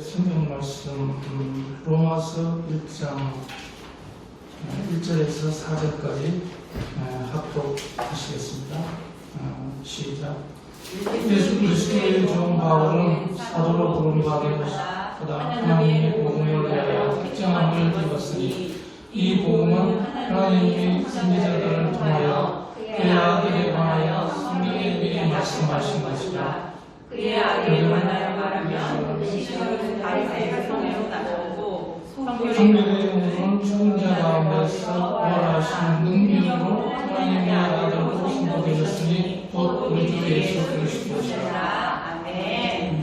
성경 말씀 음, 로마서 1장 1절에서 4절까지 합독하시겠습니다. 어, 시작. 예수 그리스도의 종 바울은 사도로 부름받아 하나님의 복음을 위하여 특정함을 입었으니 이 복음은 하나님의 선지자들을 통하여 그의 아들에 관하여 성경에 미리 말씀하신 것이라 그의 아들에 관하여 말하면 시신은 다리새가 성에서 나오고 자 가운데서 부활하신 능력으로 하나님의 아들로 선포되셨으니 곧 우리 주 예수 그리스도시라 아멘.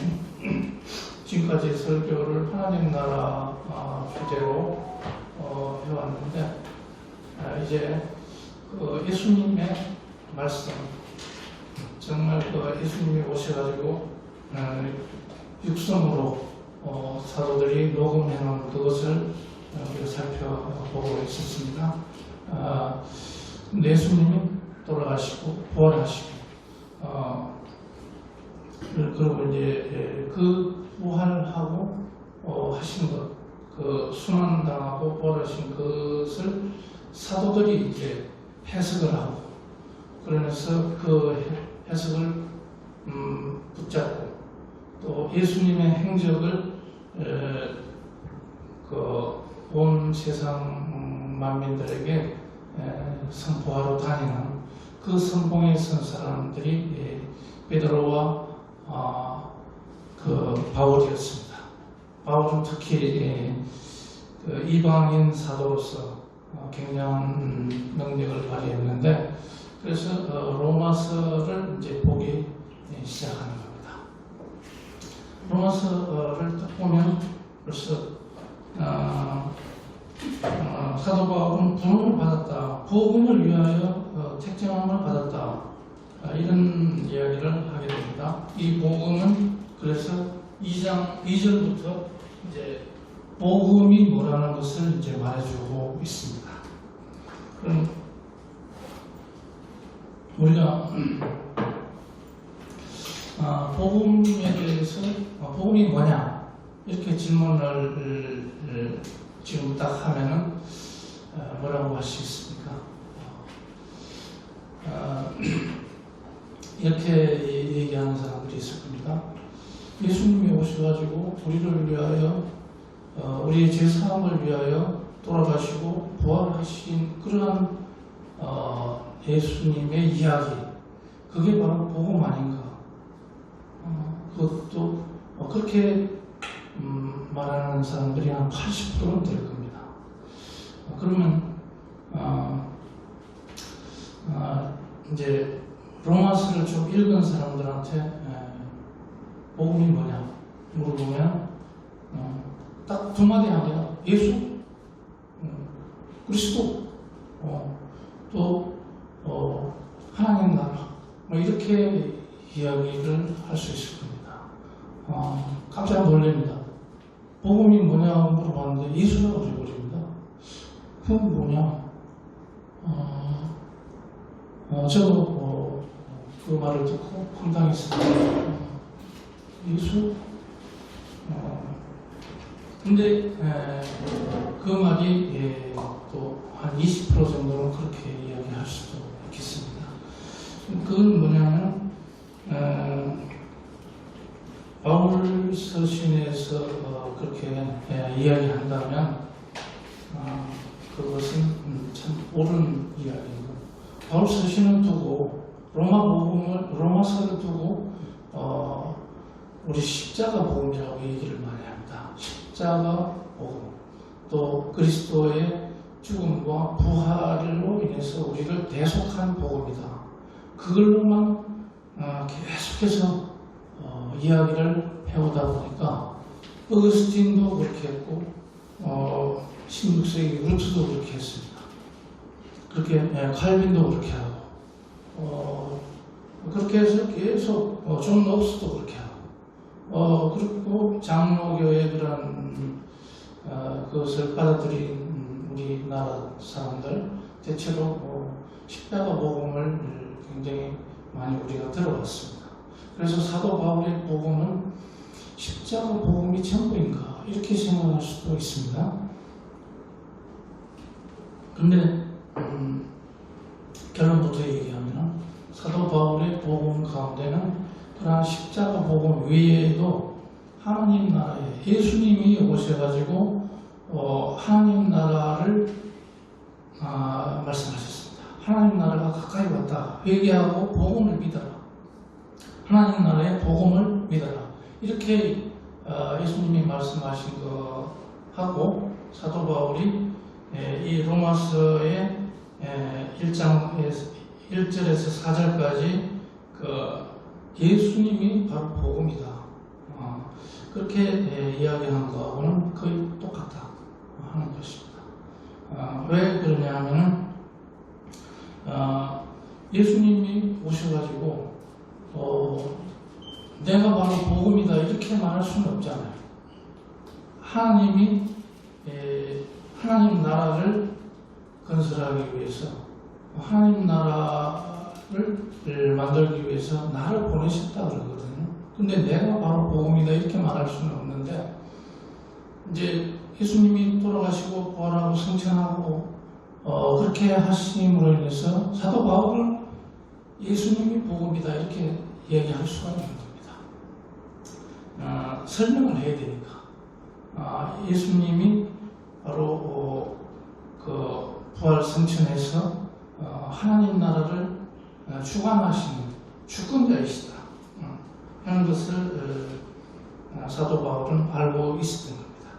지금까지 설교를 하나님 나라 아, 주제로 어, 해왔는데 아, 이제 그 예수님의 말씀 정말 그 예수님이 오셔가지고 어, 육성으로 어, 사도들이 녹음해 놓은 그것을 어, 살펴보고 있었습니다. 아, 예수님이 돌아가시고 부활하시고 어, 그- 그리고 이제 예, 그 부활하고 어, 하신 것, 그 순환당하고 부활하신 것을 사도들이 이제 해석을 하고 그러면서 그 해- 해석을 음, 붙잡고 또 예수님의 행적을 에, 그온 세상 음, 만민들에게 에, 선포하러 다니는 그 선봉에 선 사람들이 예, 베드로와 아, 그 바울이었습니다. 바울은 특히 예, 그 이방인 사도로서 어, 굉장한 음, 능력을 발휘했는데 그래서 어, 로마서를 이제 보기 예, 시작하는 겁니다. 로마서를 딱 보면 벌써 어, 어, 사도 바울은 부름을 받았다, 복음을 위하여 어, 택정함을 받았다 아, 이런 이야기를 하게 됩니다. 이 복음은 그래서 2장 2절부터 이제 복음이 뭐라는 것을 이제 말해주고 있습니다. 그럼 우리가 아, 복음에 대해서 아, 복음이 뭐냐 이렇게 질문을 지금 딱 하면은 아, 뭐라고 할 수 있습니까? 아, 이렇게 얘기하는 사람들이 있을 겁니다. 예수님이 오셔가지고 우리를 위하여 어, 우리의 죄 사함을 위하여 돌아가시고 부활하신 그러한 어, 예수님의 이야기. 그게 바로 복음 아닌가. 어, 그것도 어, 그렇게 음, 말하는 사람들이 한 80%는 될 겁니다. 어, 그러면 어, 어, 이제 로마서를 좀 읽은 사람들한테 에, 복음이 뭐냐 물어보면 어, 딱두 마디 하냐 예수 음, 그리스도. 어, 또 어, 하나님 나라 뭐 이렇게 이야기를 할 수 있을 겁니다. 어, 깜짝 놀랍니다. 복음이 뭐냐 물어봤는데 예수라고 그래버립니다. 그건 뭐냐? 어, 어, 저도 어, 그 말을 듣고 황당했습니다. 어, 예수? 어, 근데 에, 그 말이 예, 또한 20% 정도는 그렇게 이야기할 수도 있겠습니다. 그건 뭐냐면 에, 바울 서신에서 어, 그렇게 에, 이야기한다면 어, 그것은 음, 참 옳은 이야기고 바울 서신을 두고 로마 복음을 로마서를 두고 어, 우리 십자가 복음이라고 얘기를 많이 합니다. 십자가 복음 또 그리스도의 죽음과 부활로 인해서 우리를 대속한 복음이다. 그걸로만 어, 계속해서 어, 이야기를 해오다 보니까 어거스틴도 그렇게 했고 어, 16세기 루트도 그렇게 했습니다. 그렇게 예, 칼빈도 그렇게 하고 어, 그렇게 해서 계속 어, 존 롭스도 그렇게 하고 어, 그리고 장로교의 그런 어, 그것을 받아들인 음, 우리나라 사람들 대체로 어, 십자가 복음을 굉장히 많이 우리가 들어봤습니다. 그래서 사도 바울의 복음은 십자가 복음이 전부인 이렇게 생각할 수도 있습니다. 근데 음, 결론부터 얘기하면 사도 바울의 복음 가운데는 그러한 십자가 복음 외에도 하나님 나라에 예수님이 오셔가지고 어, 하나님 나라를 아, 말씀하셨습니다. 하나님 나라가 가까이 왔다. 회개하고 복음을 믿어라. 하나님 나라의 복음을 믿어라. 이렇게 어, 예수님이 말씀하신 거 하고 사도 바울이 에, 이 로마서의 에, 1장에서 1절에서 4절까지 그 예수님이 바로 복음이다. 어, 그렇게 에, 이야기한 거하고는 거의 똑같다 하는 것입니다. 어, 왜 그러냐 하면은 어, 예수님이 오셔가지고 어, 내가 바로 복음이다 이렇게 말할 수는 없잖아요. 하나님이 에, 하나님 나라를 건설하기 위해서 하나님 나라 를 만들기 위해서 나를 보내셨다 그러거든요. 근데 내가 바로 복음이다 이렇게 말할 수는 없는데 이제 예수님이 돌아가시고 부활하고 성천하고 어, 그렇게 하심으로 인해서 사도 바울은 예수님이 복음이다 이렇게 얘기할 수가 있는 겁니다. 어, 설명을 해야 되니까 아, 예수님이 바로 어, 그 부활 성천에서 어, 하나님 나라를 어, 주관하시는 주권자이시다 어, 하는 것을 어, 사도 바울은 알고 있었던 겁니다.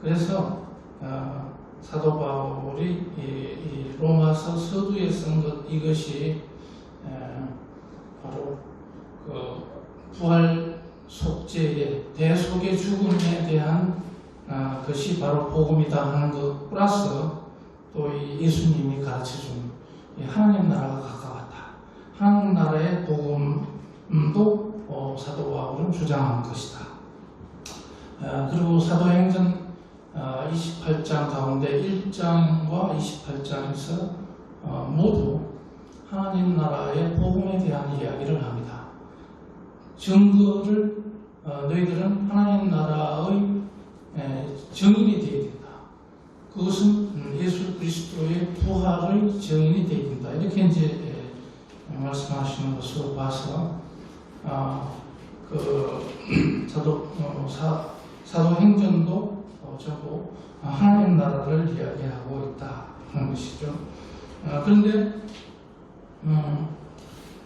그래서 어, 사도 바울이 로마서 서두에 쓴 것 이것이 에, 바로 그 부활 속죄의 대속의 죽음에 대한 아, 것이 바로 복음이다 하는 것 플러스 또이 예수님이 가르쳐준 이 하나님 나라가 하나님 나라의 복음도 어, 사도 바울은 주장한 것이다. 아, 그리고 사도행전 아, 28장 가운데 1장과 28장에서 어, 모두 하나님 나라의 복음에 대한 이야기를 합니다. 증거를 어, 너희들은 하나님 나라의 에, 증인이 되어야 된다. 그것은 음, 예수 그리스도의 부활의 증인이 되어야 된다. 이렇게 이제 에, 말씀하시는 것으로 봐서 아, 그 사도 어, 사, 사도행전도 어, 전부 하나님 나라를 이야기하고 있다 하는 것이죠. 아, 그런데 음,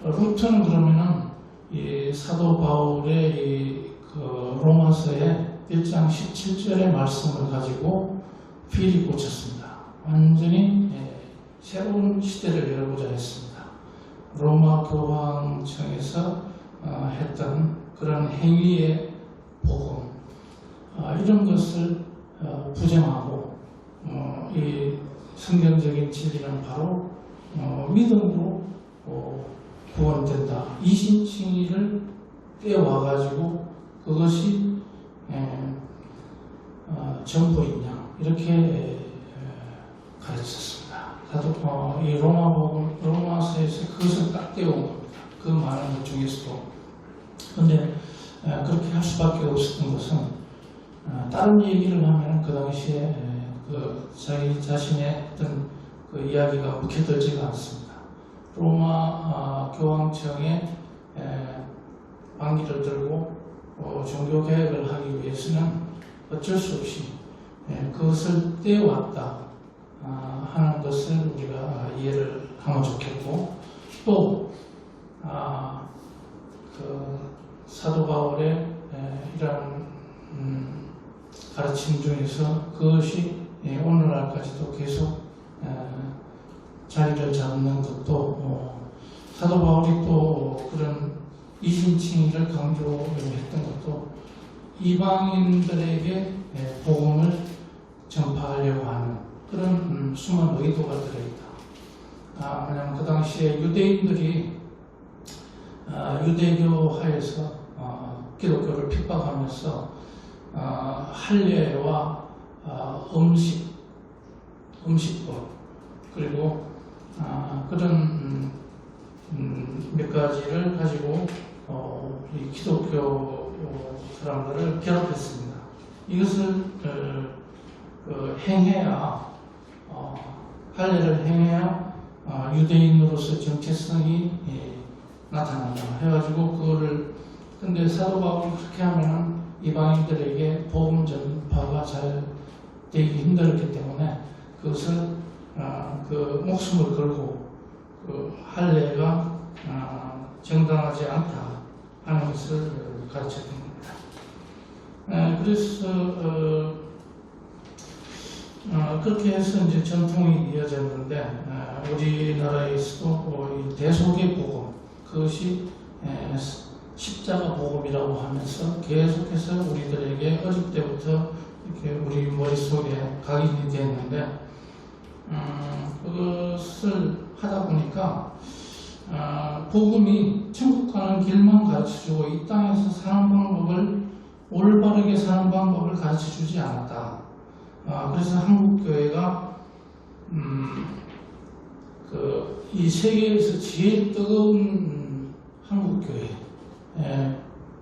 루트는 그러면은 이 사도 바울의 이, 그 로마서의 1장 17절의 말씀을 가지고 필히 고쳤습니다. 완전히 예, 새로운 시대를 열고자 했습니다. 로마 교황청에서 어, 했던 그런 행위의 복음 아, 이런 것을 어, 부정하고 어, 이 성경적인 진리는 바로 어, 믿음으로 어, 구원된다. 이신칭의를 떼와가지고 그것이 에, 어, 전부이냐 이렇게 에, 가르쳤습니다. 어, 이 로마 복음 로마서에서 그것을 딱 떼온 겁니다. 그 많은 것 중에서도 근데 에, 그렇게 할 수밖에 없었던 것은 어, 다른 얘기를 하면 그 당시에 에, 그 자기 자신의 어떤 그 이야기가 묵혀들지가 않습니다. 로마 아, 교황청의 에, 방기를 들고 어, 종교 개혁을 하기 위해서는 어쩔 수 없이 에, 그것을 떼어왔다 아, 하는 것을 우리가 이해를 하면 좋겠고 또 아, 그 사도 바울의 에, 이런 음, 가르침 중에서 그것이 예, 오늘날까지도 계속 에, 자리를 잡는 것도 어, 사도 바울이 또 그런 이신칭의를 강조했던 것도 이방인들에게 예, 복음을 전파하려고 하는 그런 음, 숨은 의도가 들어있다. 아, 왜냐하면 그 당시에 유대인들이 아, 유대교 하에서 어, 기독교를 핍박하면서 어, 할례와 어, 음식, 음식법 그리고 아, 그런 음, 음, 몇 가지를 가지고 어, 이 기독교 사람들을 괴롭혔습니다. 이것을 어, 그 행해야 어, 할례를 행해야 어, 유대인으로서 정체성이 예, 나타난다 해가지고 그거를 근데 사도 바울이 그렇게 하면은 이방인들에게 복음 전파가 잘 되기 힘들었기 때문에 그것을 어, 그 목숨을 걸고 그 할례가 어, 정당하지 않다 하는 것을 가르쳤던 겁니다. 에, 그래서 어, 어, 그렇게 해서 이제 전통이 이어졌는데 어, 우리나라에서도 어, 이 대속의 복음 그것이 에, 십자가 복음이라고 하면서 계속해서 우리들에게 어릴 때부터 이렇게 우리 머릿속에 각인이 되었는데 음, 그것을 하다 보니까 아, 복음이 천국 가는 길만 가르쳐주고 이 땅에서 사는 방법을 올바르게 사는 방법을 가르쳐주지 않았다. 아, 그래서 한국 교회가 음, 그 이 세계에서 제일 뜨거운 음, 한국 교회 예,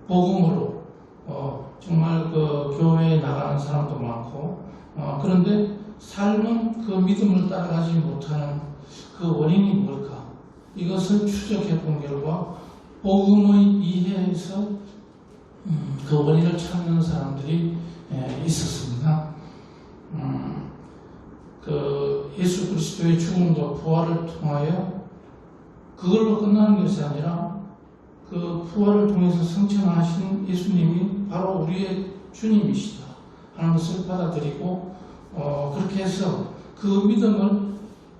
복음으로 어, 정말 그 교회에 나가는 사람도 많고 어, 그런데 삶은 그 믿음을 따라가지 못하는 그 원인이 뭘까? 이것을 추적해 본 결과 복음의 이해에서 음, 그 원인을 찾는 사람들이 예, 있었습니다. 음, 그 예수 그리스도의 죽음과 부활을 통하여 그걸로 끝나는 것이 아니라 그 부활을 통해서 성천하신 예수님이 바로 우리의 주님이시다 하는 것을 받아들이고 어, 그렇게 해서 그 믿음을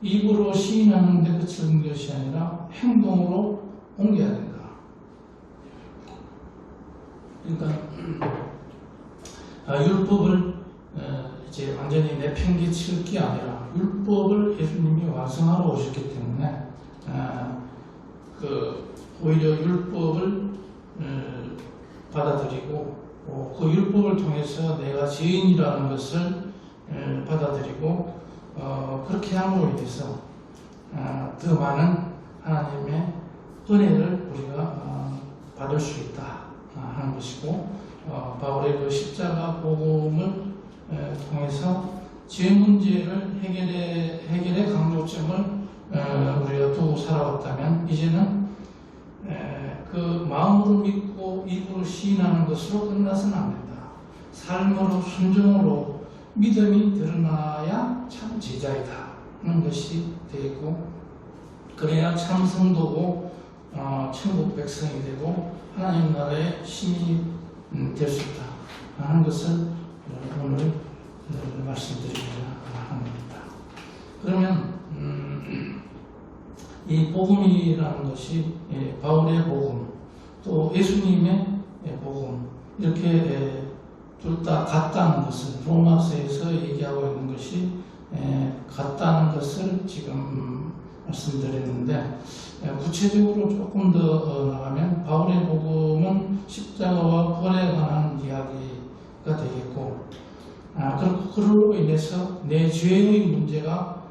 입으로 시인하는 데 그치는 것이 아니라 행동으로 옮겨야 된다. 그러니까 아, 율법을 어, 이제 완전히 내팽개칠 게 아니라 율법을 예수님이 완성하러 오셨기 때문에 아, 그 오히려 율법을 어, 받아들이고 어, 그 율법을 통해서 내가 죄인이라는 것을 에, 받아들이고 어, 그렇게 함으로 인해서 어, 더 많은 하나님의 은혜를 우리가 어, 받을 수 있다 어, 하는 것이고 어, 바울의 그 십자가 복음을 에, 통해서 죄 문제를 해결의 해결의 강조점을 어, 우리가 두고 살아왔다면 이제는 에, 그 마음으로 믿고 입으로 시인하는 것으로 끝나서는 안 된다. 삶으로 순종으로 믿음이 드러나야 참 제자이다 하는 것이 되고 그래야 참 성도고 어, 천국 백성이 되고 하나님 나라의 시민이 음, 될수 있다 하는 것을 어, 오늘 어, 말씀드리고자 합니다. 그러면 음, 이 복음이라는 것이 예, 바울의 복음 또 예수님의 예, 복음 이렇게 둘 다 같다는 것을 로마서에서 얘기하고 있는 것이 에, 같다는 것을 지금 말씀드렸는데 에, 구체적으로 조금 더 어, 나가면 바울의 복음은 십자가와 부활에 관한 이야기가 되겠고 아, 그, 그로 인해서 내 죄의 문제가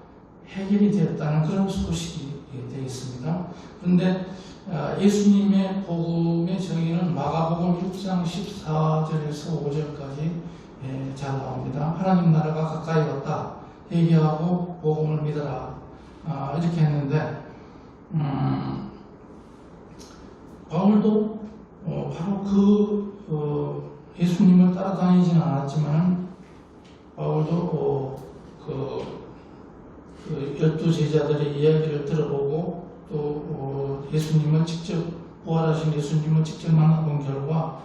해결이 되었다는 그런 소식이 되겠습니다. 그런데 아, 예수님의 복음의 정의는 마가복음 6장 14절에서 5절까지 예, 잘 나옵니다. 하나님 나라가 가까이 왔다. 회개하고 복음을 믿어라. 아, 이렇게 했는데 음, 바울도 어, 바로 그 어, 예수님을 따라다니지는 않았지만 바울도 어, 그, 그 열두 제자들의 이야기를 들어보고 또 어, 예수님을 직접 부활하신 예수님을 직접 만나본 결과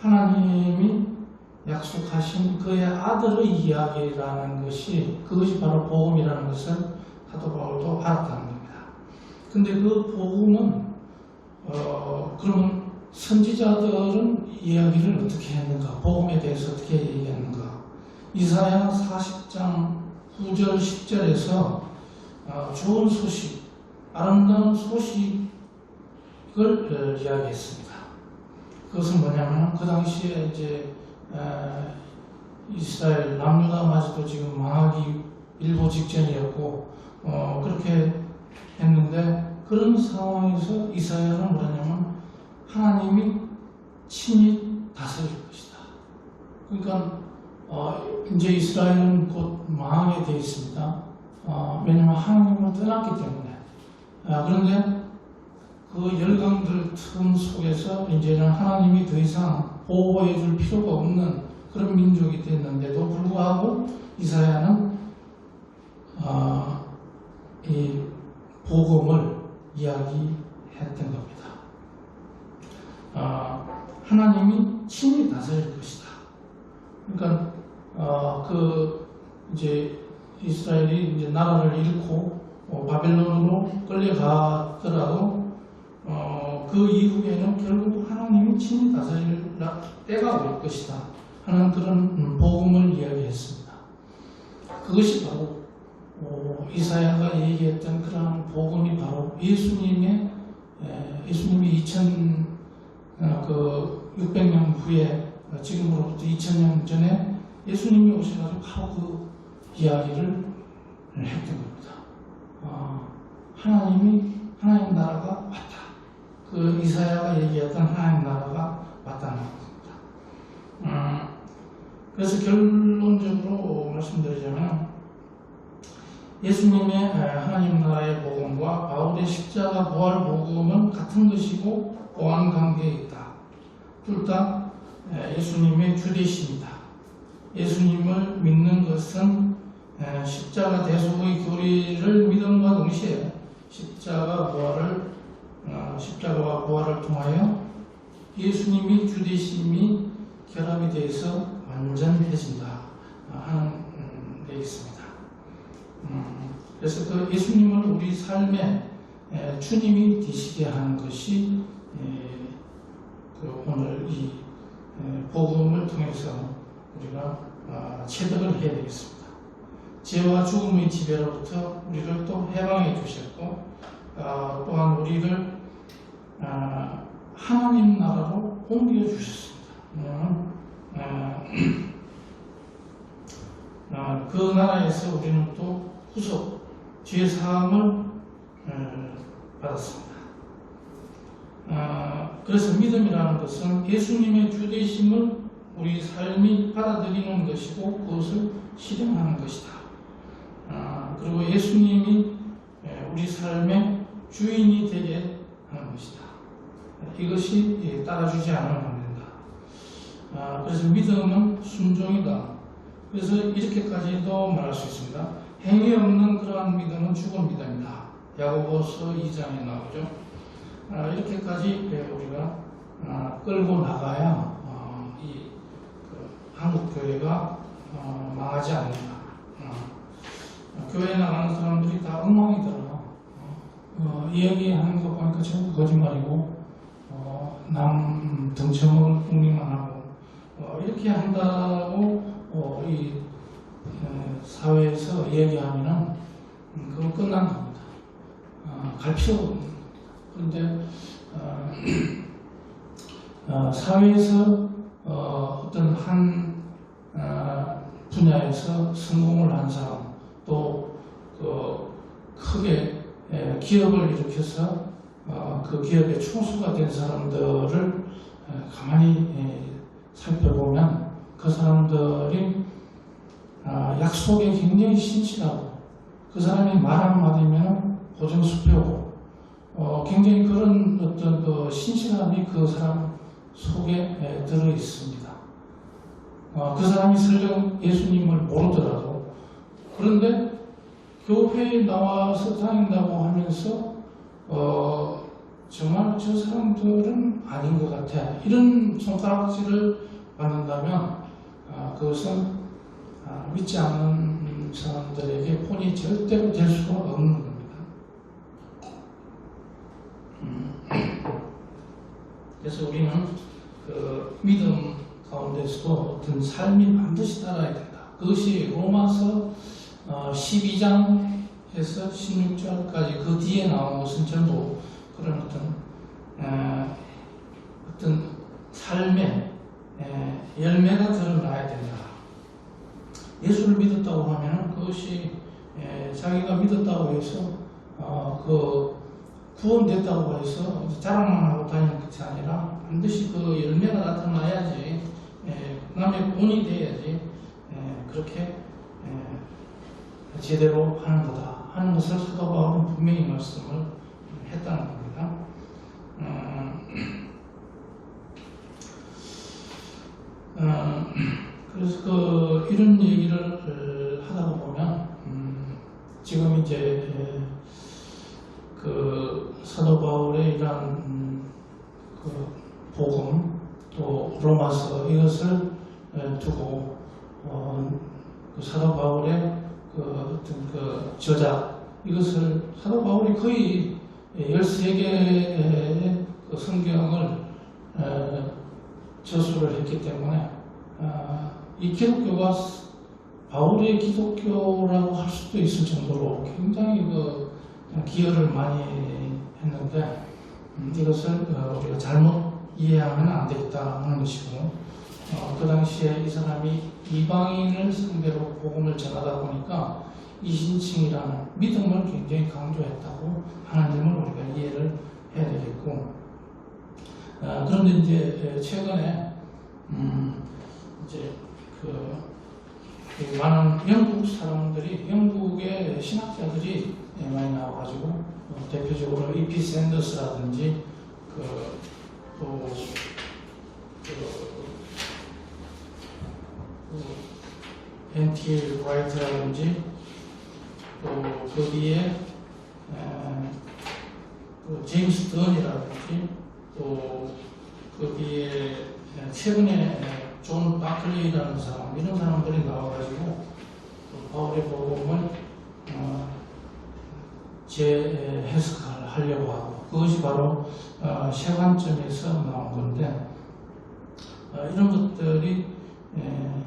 하나님이 약속하신 그의 아들의 이야기라는 것이 그것이 바로 복음이라는 것을 사도 바울도 알았다는 겁니다. 근데 그 복음은 어, 그러면 선지자들은 이야기를 어떻게 했는가? 복음에 대해서 어떻게 얘기했는가? 이사야 40장 9절 10절에서 어, 좋은 소식 아름다운 소식을 어, 이야기했습니다. 그것은 뭐냐면 그 당시에 이제 에, 이스라엘 남유다마저도 지금 망하기 일보 직전이었고 어, 그렇게 했는데 그런 상황에서 이사야는 뭐냐면 하나님이 친히 다스릴 것이다. 그러니까 어, 이제 이스라엘은 곧 망하게 되어 있습니다. 어, 왜냐하면 하나님을 떠났기 때문에. 아, 그런데 그 열강들 틈 속에서 이제는 하나님이 더 이상 보호해 줄 필요가 없는 그런 민족이 됐는데도 불구하고 이사야는 아, 이 복음을 이야기했던 겁니다. 아, 하나님이 친히 다스릴 것이다. 그러니까 어, 그 이제 이스라엘이 이제 나라를 잃고 어, 바벨론으로 끌려가더라도 어, 그 이후에는 결국 하나님이 친히 다스릴 나- 때가 올 것이다 하는 그런 음, 복음을 이야기했습니다. 그것이 바로 어, 이사야가 얘기했던 그러한 복음이 바로 예수님의 에, 예수님이 2000 어, 그 600년 후에 어, 지금으로부터 2000년 전에 예수님이 오셔가지고 바로 그 이야기를 했던 겁니다. 어, 하나님이 하나님 나라가 왔다. 그 이사야가 얘기했던 하나님 나라가 왔다는 겁니다. 음, 그래서 결론적으로 말씀드리자면 예수님의 에, 하나님 나라의 복음과 바울의 십자가 부활 복음은 같은 것이고 보완 관계에 있다. 둘 다 예수님의 주되십니다. 예수님을 믿는 것은 에, 십자가 대속의 교리를 믿음과 동시에 십자가 부활을 어, 십자가와 부활을 통하여 예수님이 주되심이 결합이 되어서 완전해진다 하는 음, 데 있습니다. 음, 그래서 그 예수님을 우리 삶에 에, 주님이 되시게 하는 것이 에, 그 오늘 이 에, 복음을 통해서 우리가 아, 체득을 해야 되겠습니다. 죄와 죽음의 지배로부터 우리를 또 해방해 주셨고 아, 또한 우리를 아, 하나님 나라로 옮겨 주셨습니다. 그 나라에서 우리는 또 후속 죄 사함을 에, 받았습니다. 아, 그래서 믿음이라는 것은 예수님의 주되심을 우리 삶이 받아들이는 것이고 그것을 실행하는 것이다. 아, 그리고 예수님이 에, 우리 삶의 주인이 되게 하는 것이다. 이것이 예, 따라주지 않으면 안 된다. 아, 그래서 믿음은 순종이다. 그래서 이렇게까지도 말할 수 있습니다. 행위 없는 그러한 믿음은 죽은 믿음이다. 야고보서 2장에 나오죠. 아, 이렇게까지 예, 우리가 아, 끌고 나가야 한국 교회가 어, 망하지 않는다. 어, 교회 나가는 사람들이 다 엉망이더라. 어, 어, 이야기하는 거 보니까 전부 거짓말이고 어, 남 궁리만 하고 어, 이렇게 한다고 어, 이 에, 사회에서 얘기하면은 음, 그건 끝난 겁니다. 어, 갈 필요가 없는. 그런데 어, 어, 사회에서 어, 어떤 한 어, 분야에서 성공을 한 사람 또 그 크게 에, 기업을 일으켜서 어, 그 기업의 총수가 된 사람들을 에, 가만히 에, 살펴보면 그 사람들이 아, 약속에 굉장히 신실하고 그 사람이 말 한마디면 고정수표고 어, 굉장히 그런 어떤 그 신실함이 그 사람 속에 에, 들어 있습니다. 어, 그 사람이 설령 예수님을 모르더라도 그런데 교회에 나와서 다닌다고 하면서 어, 정말 저 사람들은 아닌 것 같아 이런 손가락질을 받는다면 아, 그것은 아, 믿지 않는 사람들에게 본이 절대로 될 수가 없는 겁니다. 음. 그래서 우리는 그 믿음 가운데서도 어떤 삶이 반드시 따라야 된다. 그것이 로마서 어, 12장에서 16절까지 그 뒤에 나온 것은 전부 그런 어떤 에, 어떤 삶의 에, 열매가 드러나야 된다. 예수를 믿었다고 하면 그것이 에, 자기가 믿었다고 해서 어, 그 구원됐다고 해서 자랑만 하고 다니는 것이 아니라 반드시 그 열매가 나타나야지 에, 남의 본이 돼야지 그렇게 에, 제대로 하는 거다 하는 것을 사도 바울은 분명히 말씀을 했다는 겁니다. 음, 어, 그래서 그 이런 얘기를 어, 하다가 보면 음, 지금 이제 에, 그 사도 바울의 이러한 음, 그 복음 또 로마서 이것을 에, 두고 어, 그 사도 바울의 그 어떤 그 저작 이것을 사도 바울이 거의 13개의 그 성경을 에, 저수를 했기 때문에 아, 이 기독교가 바울의 기독교라고 할 수도 있을 정도로 굉장히 그 기여를 많이 했는데 음, 이것을 어, 우리가 잘못 이해하면 안 되겠다 하는 것이고 어, 그 당시에 이 사람이 이방인을 상대로 복음을 전하다 보니까 이신칭이라는 믿음을 굉장히 강조했다고 하는 점을 우리가 이해를 해야 되겠고 어, 그런데 이제 최근에 음, 이제 그, 그 많은 영국 사람들이 영국의 신학자들이 예, 많이 나와가지고 어, 대표적으로 이피 샌더스라든지 그 또 그, 그 NT 라이트라든지 또 거기에 에, 그 제임스 던이라든지 또 거기에 최근에 존 바클리라는 사람 이런 사람들이 나와가지고 그 바울의 복음을 어, 재해석하려고 하고 그것이 바로 어, 세관점에서 나온 건데 어, 이런 것들이 에,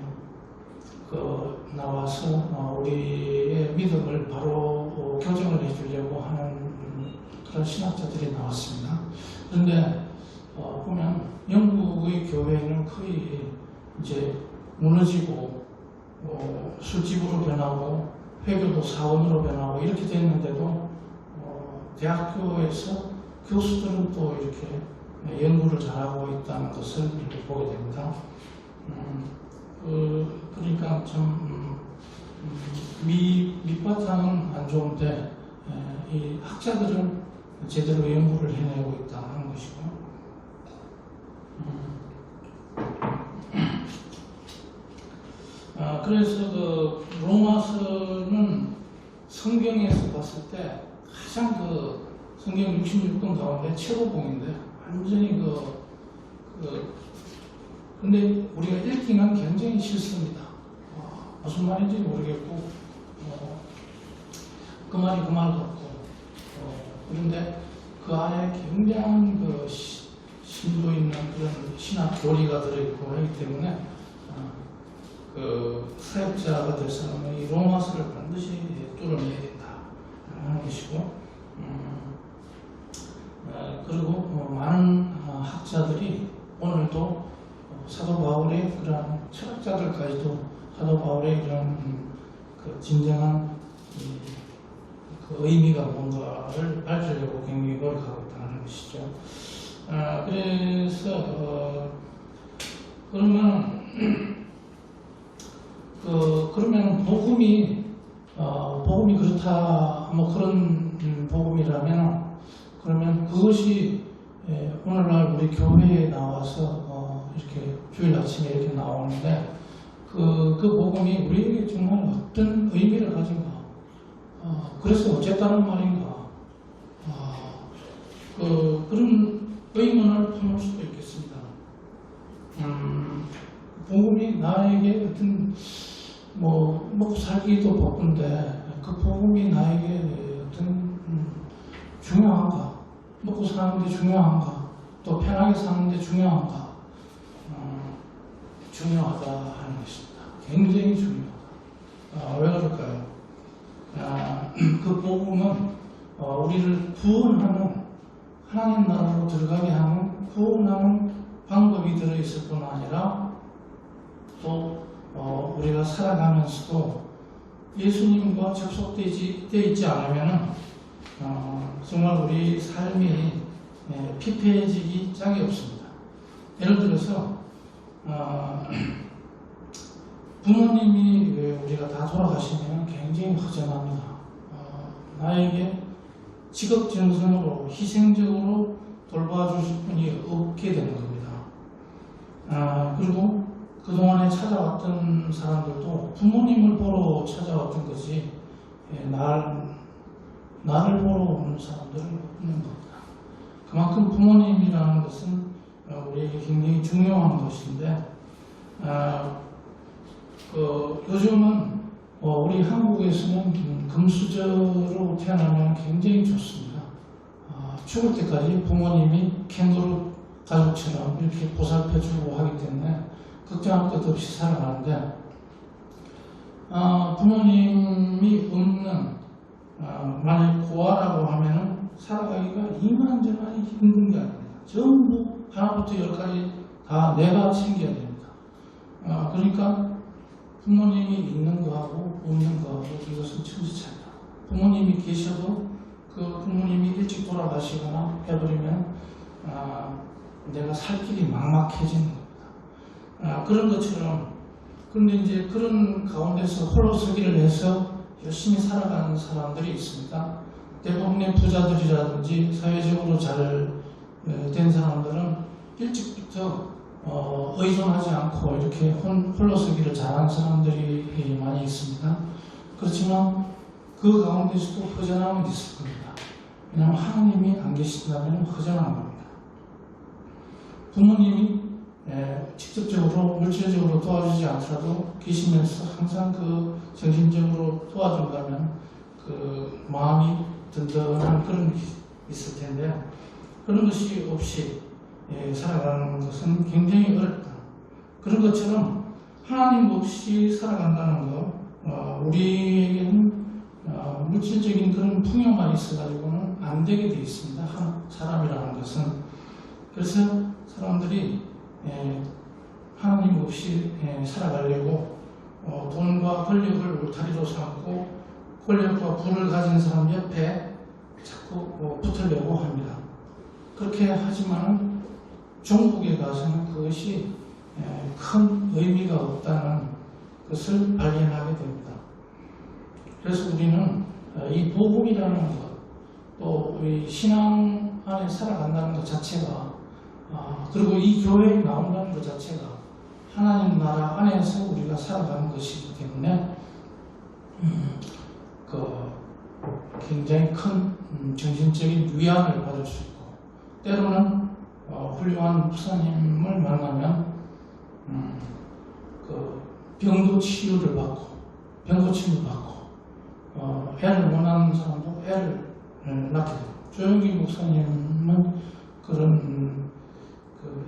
그 나와서 어, 우리의 믿음을 바로 어, 교정을 해주려고 하는 음, 그런 신학자들이 나왔습니다. 그런데 어, 보면 영국의 교회는 거의 이제 무너지고 어, 술집으로 변하고 회교도 사원으로 변하고 이렇게 됐는데도 어, 대학교에서 교수들은 또 이렇게 연구를 잘하고 있다는 것을 이렇게 보게 됩니다. 음, 그, 그러니까 참 음, 음, 밑, 밑바탕은 안 좋은데 에, 이 학자들은 제대로 연구를 해내고 있다 하는 것이고 음. 아, 그래서 그 로마서는 성경에서 봤을 때 가장 그 성경 66권 가운데 최고봉인데 완전히 그, 그 근데 우리가 읽기는 굉장히 싫습니다. 어, 무슨 말인지 모르겠고 어, 그 말이 그말 같고 어, 그런데 그 안에 굉장한 그 시- 심도 있는 그런 신학 교리가 들어있고 하기 때문에 어, 그 사역자가 될 사람은 이 로마서를 반드시 뚫어내야 된다 하는 것이고 음, 어, 그리고 뭐 많은 어, 학자들이 오늘도 어, 사도 바울의 그러한 철학자들까지도 사도 바울의 이런 음, 그 진정한 이, 그 의미가 뭔가를 밝히려고 굉장히 노력하고 있다는 것이죠. 아, 그래서 어, 그러면 그 그러면 복음이 어, 복음이 그렇다 뭐 그런 음, 복음이라면 그러면 그것이 예, 오늘날 우리 교회에 나와서 어, 이렇게 주일 아침에 이렇게 나오는데 그, 그 복음이 우리에게 정말 어떤 의미를 가진가 어, 그래서 어쨌다는 말인가 어, 그, 그런 의문을 품을 수도 있겠습니다. 음, 복음이 나에게 어떤 뭐 먹고 살기도 바쁜데 그 복음이 나에게 어떤 음, 중요한가? 먹고 사는 게 중요한가? 또 편하게 사는 게 중요한가? 어, 중요하다 하는 것입니다. 굉장히 중요하다. 아, 왜 그럴까요? 아, 그 복음은 어, 우리를 구원하는 하나님 나라로 들어가게 하는 구원하는 방법이 들어있을 뿐 아니라 또 어, 우리가 살아가면서도 예수님과 접속되지 돼 있지 않으면 어, 정말 우리 삶이 예, 피폐해지기 짝이 없습니다. 예를 들어서 어, 부모님이 왜 우리가 다 돌아가시면 굉장히 허전합니다. 어, 나에게 직업정성으로 희생적으로 돌봐주실 분이 없게 되는 겁니다. 아, 그리고 그동안에 찾아왔던 사람들도 부모님을 보러 찾아왔던 거지, 예, 날, 나를 보러 오는 사람들은 없는 겁니다. 그만큼 부모님이라는 것은 어, 우리에게 굉장히 중요한 것인데, 아, 그 요즘은 어, 우리 한국에서는 음, 금수저로 태어나면 굉장히 좋습니다. 아, 죽을 때까지 부모님이 캥거루 가족처럼 이렇게 보살펴주고 하기 때문에 걱정할 것 없이 살아가는데 아, 부모님이 없는 아, 만약 고아라고 하면은 살아가기가 이만저만이 힘든 게 아닙니다. 전부 하나부터 열까지 다 내가 챙겨야 됩니다. 아, 그러니까 부모님이 있는 거하고 없는 거하고 이것은 천지차이다. 부모님이 계셔도 그 부모님이 일찍 돌아가시거나 해버리면 아, 내가 살 길이 막막해지는 겁니다. 아, 그런 것처럼 그런데 이제 그런 가운데서 홀로 서기를 해서 열심히 살아가는 사람들이 있습니다. 대부분의 부자들이라든지 사회적으로 잘 된 사람들은 일찍부터 어, 의존하지 않고 이렇게 혼, 홀로 서기를 잘하는 사람들이 많이 있습니다. 그렇지만 그 가운데서도 허전함은 있을 겁니다. 왜냐하면 하나님이 안 계신다면 허전한 겁니다. 부모님이 예, 직접적으로 물질적으로 도와주지 않더라도 계시면서 항상 그 정신적으로 도와준다면 그 마음이 든든한 그런 게 있을 텐데요. 그런 것이 없이 예, 살아가는 것은 굉장히 어렵다. 그런 것처럼 하나님 없이 살아간다는 것, 어, 우리에게는 어, 물질적인 그런 풍요만 있어가지고는 안 되게 돼 있습니다. 한 사람이라는 것은. 그래서 사람들이 예, 하나님 없이 예, 살아가려고 어, 돈과 권력을 울타리로 삼고 권력과 부를 가진 사람 옆에 자꾸 어, 붙으려고 합니다. 그렇게 하지만 종국에 가서는 그것이 예, 큰 의미가 없다는 것을 발견하게 됩니다. 그래서 우리는 어, 이 복음이라는 것, 또이 신앙 안에 살아간다는 것 자체가 아, 그리고 이 교회에 나온다는 것 자체가 하나님 나라 안에서 우리가 살아가는 것이기 때문에 음, 그 굉장히 큰 음, 정신적인 위안을 받을 수 있고 때로는 어, 훌륭한 목사님을 만나면 음, 그 병도 치유를 받고 치유 받고 어, 애를 원하는 사람도 애를 낳게 되고 조영기 목사님은 그런 그,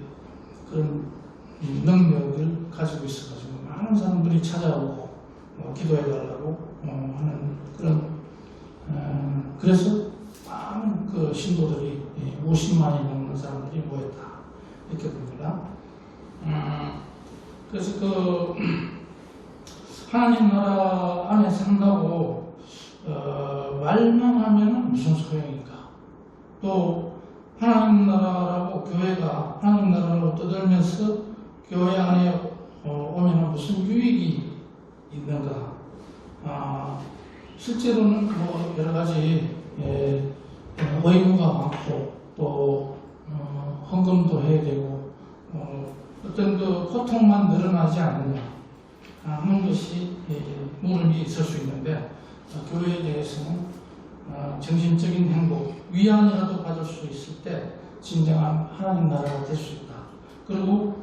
그런 능력을 가지고 있어가지고 많은 사람들이 찾아오고 어, 기도해달라고 어, 하는 그런 어, 그래서 많은 그 신도들이 50만이 넘는 사람들이 모였다 이렇게 봅니다. 음, 그래서 그 하나님 나라 안에 산다고 어, 말만 하면 무슨 소용인가? 또 하나님 나라라고 교회가 하나님 나라로 떠들면서 교회 안에 어, 오면 무슨 유익이 있는가? 아, 실제로는 뭐 여러 가지 예, 어, 의무가 많고 또 어, 헌금도 해야 되고 어, 어떤 그 고통만 늘어나지 않느냐 하는 것이 예, 무릎이 있을 수 있는데 어, 교회에 대해서는 어, 정신적인 행복, 위안이라도 받을 수 있을 때 진정한 하나님 나라가 될 수 있다. 그리고 어,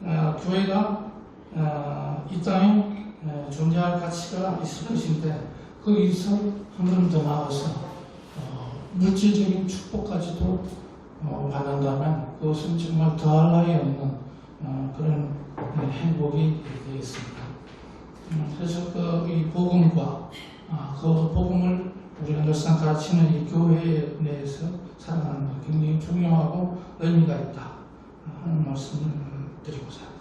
교회가 어, 이 땅에 어, 존재할 가치가 있을 것인데 거기서 한 걸음 더 나아가서 어, 물질적인 축복까지도 어, 받는다면 그것은 정말 더할 나위 없는 어, 그런 네, 행복이 되겠습니다. 음, 그래서 그 이 복음과 아, 그 복음을 우리가 늘상 가르치는 이 교회 내에서 살아가는 것 굉장히 중요하고 의미가 있다 하는 말씀을 드리고자 합니다.